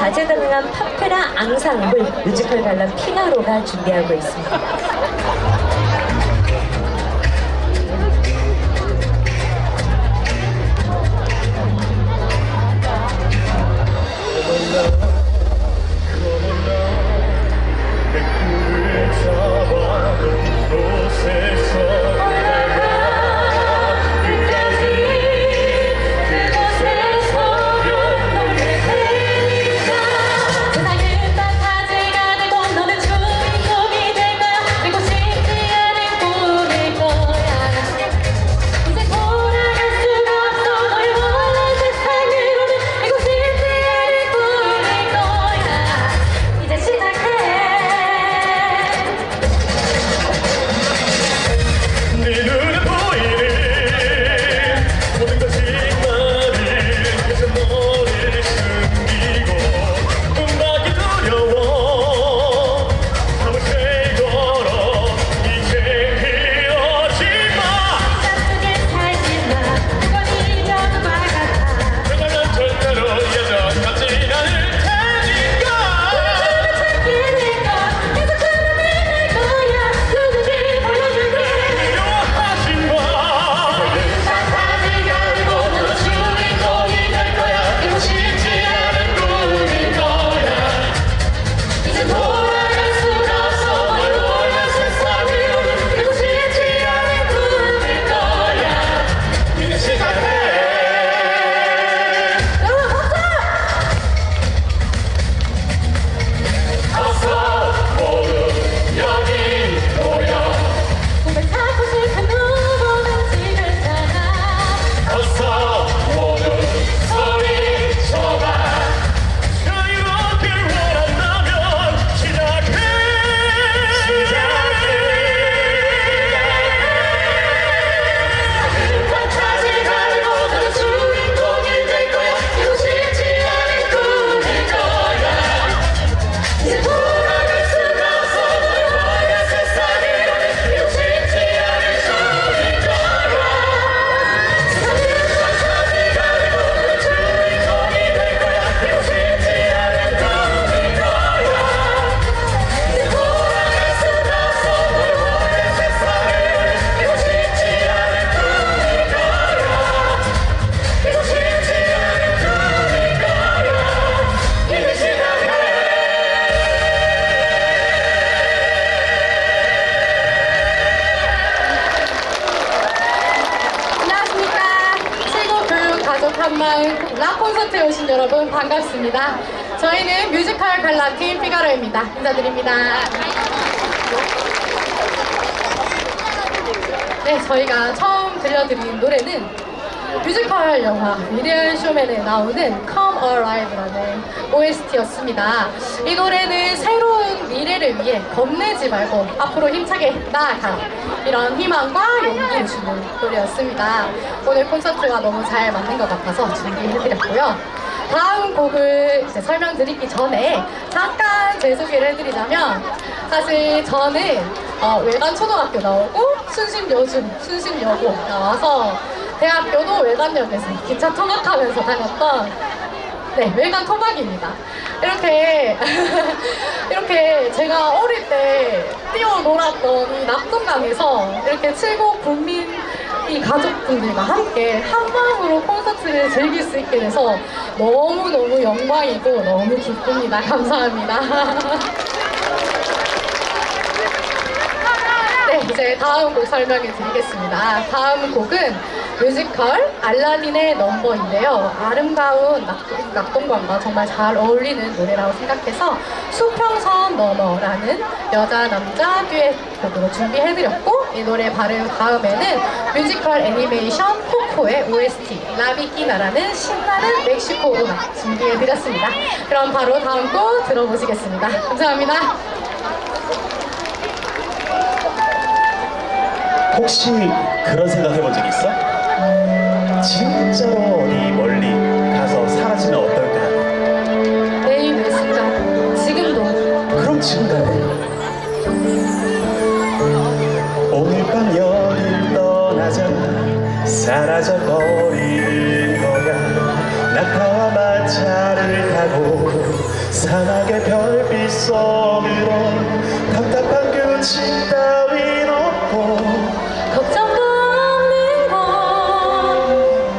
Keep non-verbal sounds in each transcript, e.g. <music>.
다재다능한 파페라 앙상블 뮤지컬 관람 피가로가 준비하고 있습니다. 한마음 락 콘서트에 오신 여러분 반갑습니다. 저희는 뮤지컬 관람팀 피가로입니다. 인사드립니다. 네, 저희가 처음 들려드린 노래는 뮤지컬 영화 위대한 쇼맨에 나오는 Come Alive라는 OST였습니다. 이 노래는 새로운 위해 겁내지 말고 앞으로 힘차게 나아가 이런 희망과 용기를 주는 노래였습니다. 오늘 콘서트와 너무 잘 맞는 것 같아서 준비해드렸고요. 다음 곡을 이제 설명드리기 전에 잠깐 제 소개를 해드리자면 사실 저는 어, 외관 초등학교 나오고 순심 여중, 순심 여고 나와서 대학교도 외관역에서 기차 통학하면서 다녔던 네, 외관 토박입니다. 이렇게, <laughs> 이렇게 제가 어릴 때 뛰어놀았던 이 낙동강에서 이렇게 칠곡 국민 이 가족분들과 함께 한 마음으로 콘서트를 즐길 수 있게 돼서 너무너무 영광이고 너무 기쁩니다. <laughs> 감사합니다. <laughs> 네, 이제 다음 곡 설명해 드리겠습니다. 다음 곡은 뮤지컬 알라딘의 넘버인데요. 아름다운 낙, 낙동강과 정말 잘 어울리는 노래라고 생각해서 수평선 너머라는 여자 남자 듀엣 곡으로 준비해드렸고 이 노래 바른 다음에는 뮤지컬 애니메이션 코코의 OST 라비끼나라는 신나는 멕시코 음악 준비해드렸습니다. 그럼 바로 다음 곡 들어보시겠습니다. 감사합니다. 혹시 그런 생각 해본 적 있어? 진짜로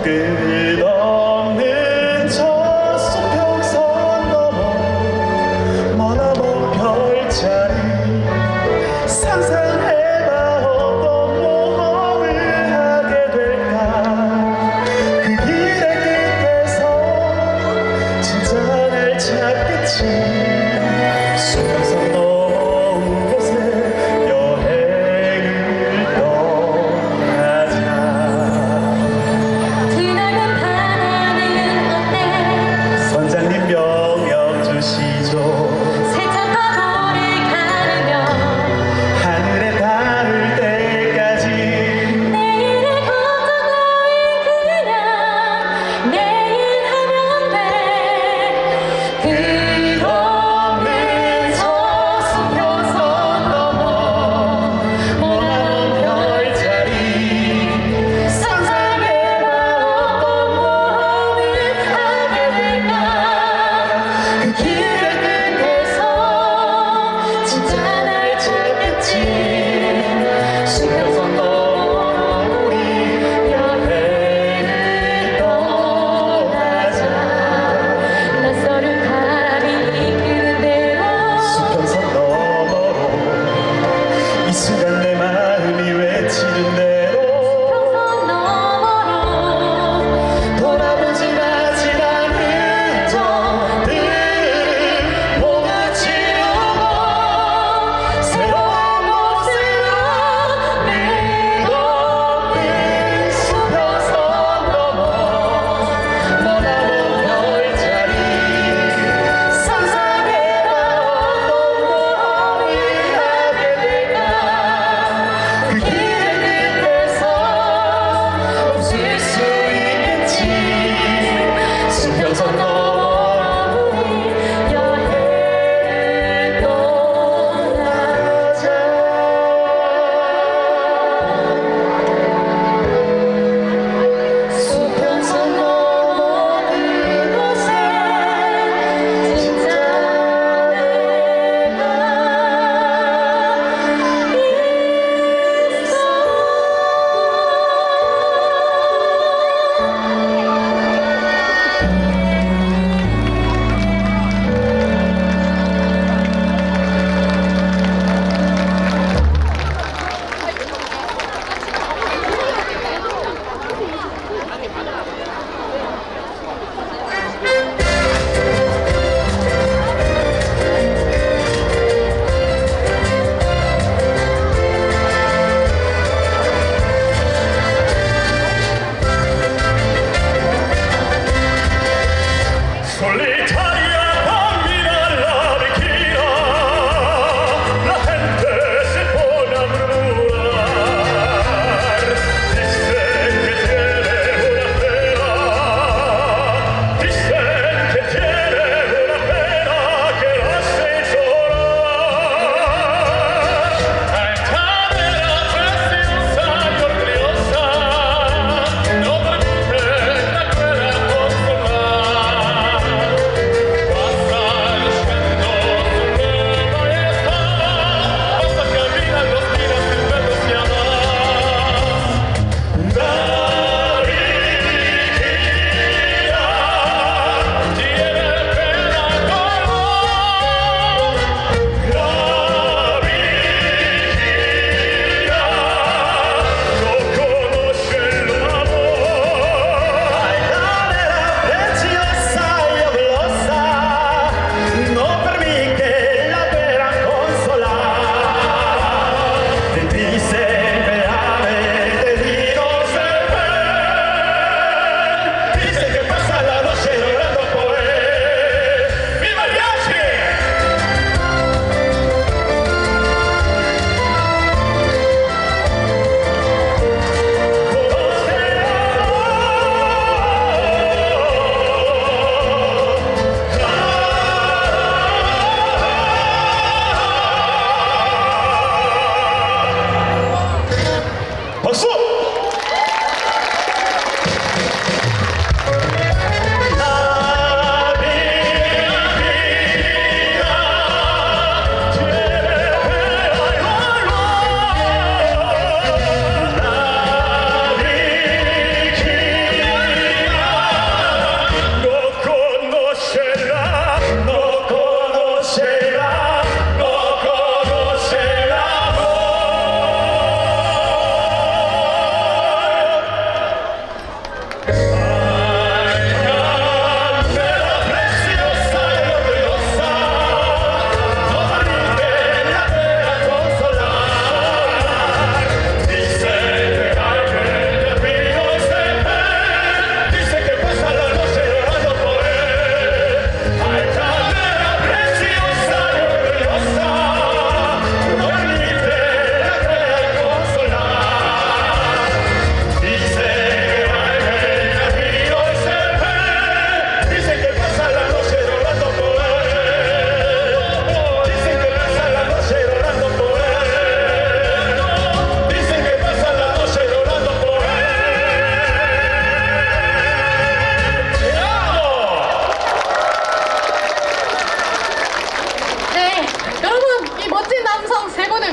que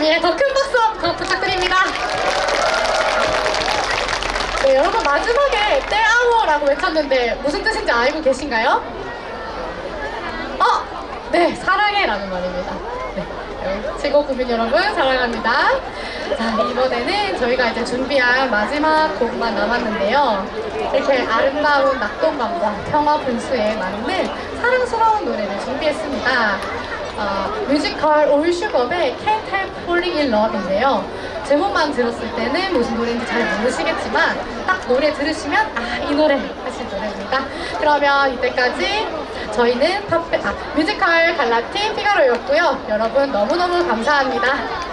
피가로를 위해 더큰 박수 한번 부탁드립니다. 네, 여러분 마지막에 때아워라고 외쳤는데 무슨 뜻인지 알고 계신가요? 어, 네, 사랑해라는 말입니다. 네, 직업 구민 여러분 사랑합니다. 자, 이번에는 저희가 이제 준비한 마지막 곡만 남았는데요. 이렇게 아름다운 낙동강과 평화 분수에 맞는 사랑스러운 노래를 준비했습니다. 어, 뮤지컬 올슈겁의 Can't Help Falling in Love인데요. 제목만 들었을 때는 무슨 노래인지 잘 모르시겠지만 딱 노래 들으시면 아 이 노래 하실 노래입니다. 그러면 이때까지 저희는 팝, 아, 뮤지컬 갈라팀 피가로였고요. 여러분 너무너무 감사합니다.